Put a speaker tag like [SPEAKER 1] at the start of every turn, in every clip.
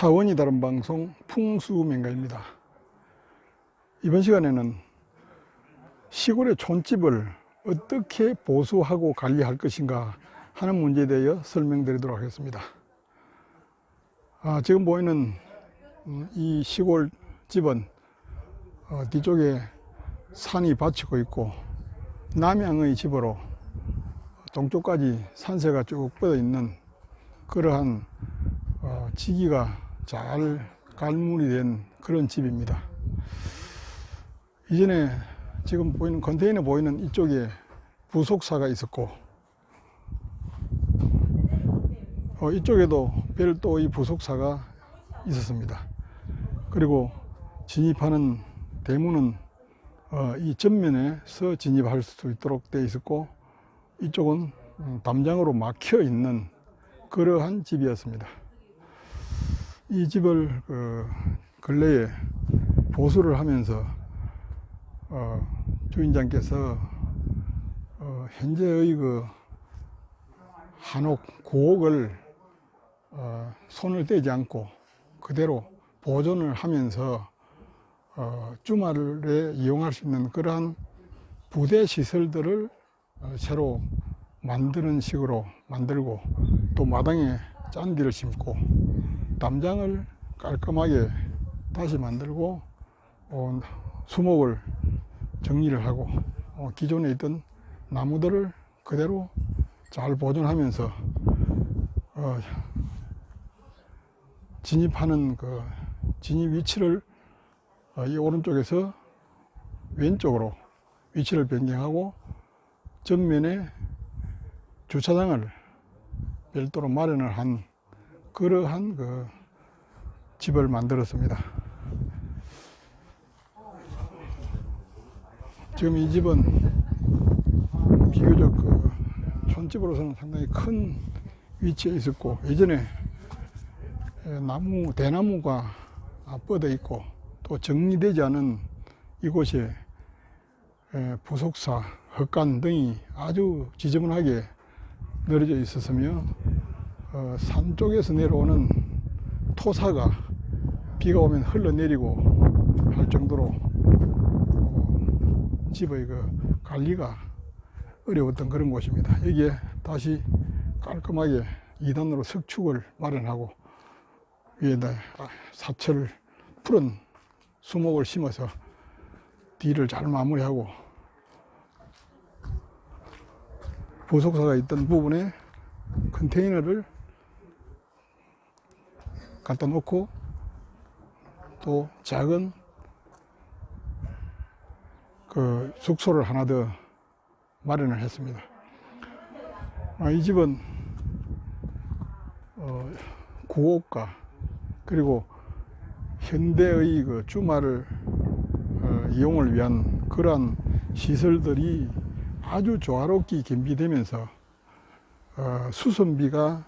[SPEAKER 1] 차원이 다른 방송 풍수맹가입니다. 이번 시간에는 시골의 촌집을 어떻게 보수하고 관리할 것인가 하는 문제에 대해 설명드리도록 하겠습니다. 아, 지금 보이는 음, 이 시골 집은 어, 뒤쪽에 산이 받치고 있고 남양의 집으로 동쪽까지 산세가 쭉 뻗어 있는 그러한 어, 지기가 잘 갈무리 된 그런 집입니다. 이전에 지금 보이는 컨테이너 보이는 이쪽에 부속사가 있었고 어, 이쪽에도 별도의 부속사가 있었습니다. 그리고 진입하는 대문은 어, 이 전면에서 진입할 수 있도록 되어 있었고 이쪽은 음, 담장으로 막혀 있는 그러한 집이었습니다. 이 집을 그 근래에 보수를 하면서 어, 주인장께서 어, 현재의 그 한옥 고옥을 어, 손을 떼지 않고 그대로 보존을 하면서 어, 주말에 이용할 수 있는 그러한 부대 시설들을 어, 새로 만드는 식으로 만들고 또 마당에 짠디를 심고 담장을 깔끔하게 다시 만들고 어, 수목을 정리를 하고 어, 기존에 있던 나무들을 그대로 잘 보존하면서 어, 진입하는 그 진입 위치를 어, 이 오른쪽에서 왼쪽으로 위치를 변경하고 전면에 주차장을 별도로 마련을 한 그러한 그 집을 만들었습니다. 지금 이 집은 비교적 그 촌집으로서는 상당히 큰 위치에 있었고 예전에 나무 대나무가 뻗어 있고 또 정리되지 않은 이곳에 부속사, 헛간 등이 아주 지저분하게 늘어져 있었으며 어, 산 쪽에서 내려오는 토사가 비가 오면 흘러내리고 할 정도로 어, 집의 그 관리가 어려웠던 그런 곳입니다. 여기에 다시 깔끔하게 2단으로 석축을 마련하고 위에다 사철 푸른 수목을 심어서 뒤를 잘 마무리하고 부속사가 있던 부분에 컨테이너를 갖다 놓고 또 작은 그 숙소를 하나 더 마련을 했습니다. 아, 이 집은 어, 구옥가 그리고 현대의 그 주말을 어, 이용을 위한 그러한 시설들이 아주 조화롭게 겸비되면서 어, 수선비가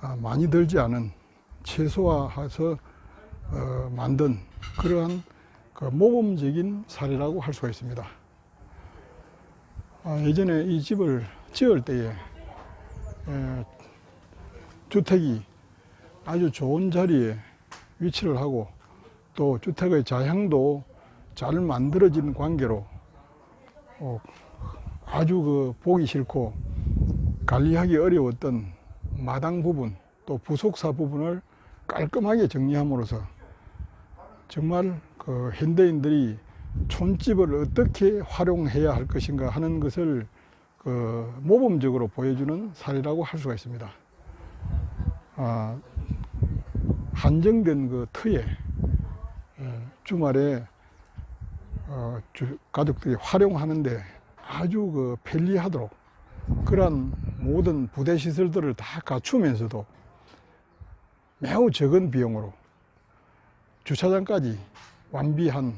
[SPEAKER 1] 아, 많이 들지 않은 최소화해서 어, 만든 그러한 그 모범적인 사례라고 할 수가 있습니다. 아, 예전에 이 집을 지을 때에 에, 주택이 아주 좋은 자리에 위치를 하고 또 주택의 자향도 잘 만들어진 관계로 어, 아주 그 보기 싫고 관리하기 어려웠던 마당 부분 또 부속사 부분을 깔끔하게 정리함으로써 정말 그 현대인들이 촌집을 어떻게 활용해야 할 것인가 하는 것을 그 모범적으로 보여주는 사례라고 할 수가 있습니다. 아, 한정된 그 터에 어, 주말에 어, 주, 가족들이 활용하는데 아주 그 편리하도록 그러한 모든 부대 시설들을 다 갖추면서도 매우 적은 비용으로 주차장까지 완비한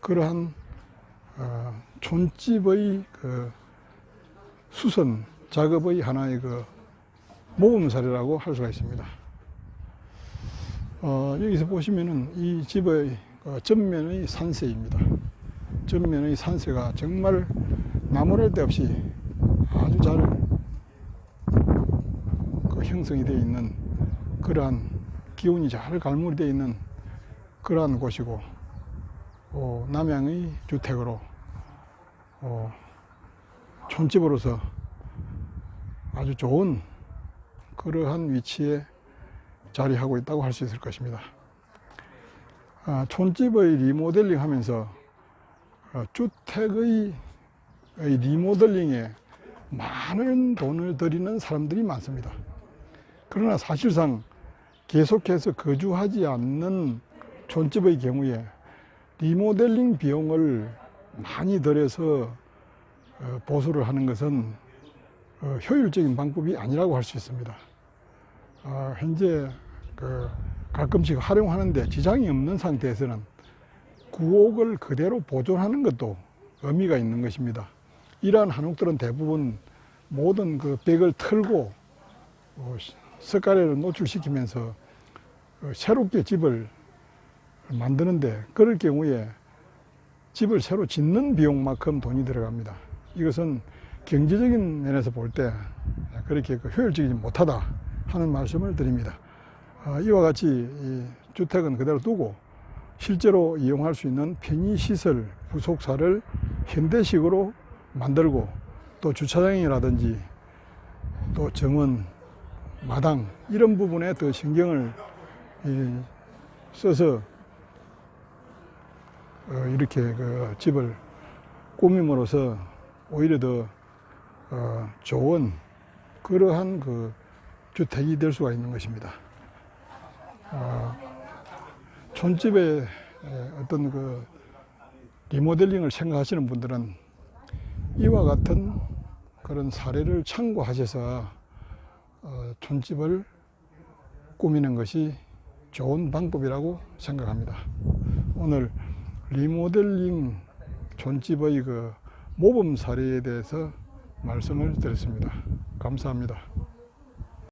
[SPEAKER 1] 그러한 어, 촌집의 그 수선 작업의 하나의 그 모범 사례라고 할 수가 있습니다. 어, 여기서 보시면은 이 집의 어, 전면의 산세입니다. 전면의 산세가 정말 나무랄 데 없이 아주 잘 그 형성이 되어 있는 그러한 기운이 잘 갈무리되어 있는 그러한 곳이고 어, 남양의 주택으로 어, 촌집으로서 아주 좋은 그러한 위치에 자리하고 있다고 할 수 있을 것입니다. 아, 촌집의 리모델링 하면서 어, 주택의 의 리모델링에 많은 돈을 들이는 사람들이 많습니다. 그러나 사실상 계속해서 거주하지 않는 촌집의 경우에 리모델링 비용을 많이 들여서 어, 보수를 하는 것은 어, 효율적인 방법이 아니라고 할 수 있습니다. 어, 현재 그 가끔씩 활용하는데 지장이 없는 상태에서는 구옥을 그대로 보존하는 것도 의미가 있는 것입니다. 이러한 한옥들은 대부분 모든 그 벽을 털고 어, 석가래를 노출시키면서 어, 새롭게 집을 만드는데 그럴 경우에 집을 새로 짓는 비용만큼 돈이 들어갑니다. 이것은 경제적인 면에서 볼 때 그렇게 그 효율적이지 못하다 하는 말씀을 드립니다. 아, 이와 같이 이 주택은 그대로 두고 실제로 이용할 수 있는 편의시설, 부속사를 현대식으로 만들고 또 주차장이라든지 또 정원, 마당 이런 부분에 더 신경을 이, 써서 어, 이렇게 그 집을 꾸밈으로써 오히려 더 어, 좋은 그러한 그 주택이 될 수가 있는 것입니다. 어, 촌집의 에, 어떤 그 리모델링을 생각하시는 분들은 이와 같은 그런 사례를 참고하셔서 어, 촌집을 꾸미는 것이 좋은 방법이라고 생각합니다. 오늘 리모델링 촌집의 그 모범 사례에 대해서 말씀을 드렸습니다. 감사합니다.